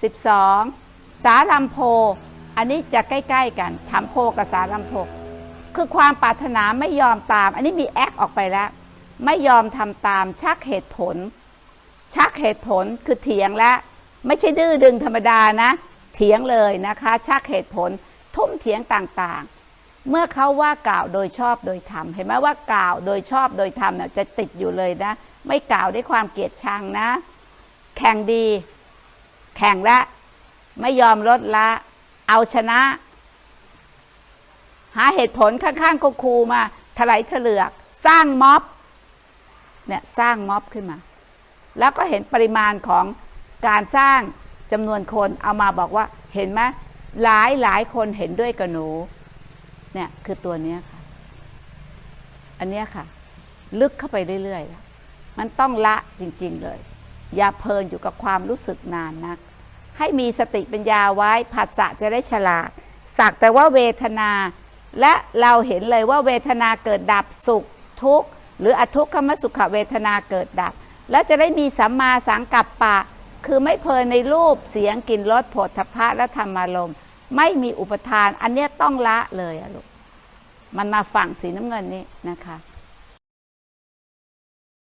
12 สาลัมโพ อันนี้จะใกล้ ๆ กันถามโพกับสาลัมโพ คือความปรารถนาไม่ยอมตาม อันนี้มีแอคออกไปแล้ว ไม่ยอมทำตามชักเหตุผล ชักเหตุผลคือเถียงแล้วไม่ใช่ดื้อดึงธรรมดานะ เถียงเลยนะคะ ชักเหตุผล ทุ่มเถียงต่างๆ เมื่อเขาว่ากล่าวโดยชอบโดยธรรมเห็นไหมว่ากล่าวโดยชอบโดยธรรมเนี่ยจะติดอยู่เลยนะ ไม่กล่าวด้วยความเกลียดชังนะ แข่งดี แข่งละ ไม่ยอมลดละ เอาชนะ หาเหตุผลข้างๆก็ครูมาถลายเถลือก สร้างม็อบเนี่ยสร้างม็อบขึ้นมา แล้วก็เห็นปริมาณของการสร้างจำนวนคนเอามาบอกว่าเห็นไหมหลายหลายคนเห็นด้วยกับหนูเนี่ยคือตัวเนี้ยค่ะ อันเนี้ยค่ะ ลึกเข้าไปเรื่อยๆ มันต้องละจริง ๆ เลย อย่าเพลินอยู่กับความรู้สึกนานนัก ให้มีสติปัญญาไว้ผัสสะจะได้ฉลาด สักแต่ว่าเวทนา และเราเห็นเลยว่าเวทนาเกิดดับสุขทุกข์ หรืออทุกขมสุขเวทนาเกิดดับ แล้วจะได้มีสัมมาสังกัปปะ คือไม่เพลินในรูปเสียงกลิ่นรสโผฏฐัพพะและธรรมารมณ์ไม่มีอุปทาน อันเนี้ยต้องละเลยอะลูกมันมาฝั่งสีน้ำเงินนี่นะคะ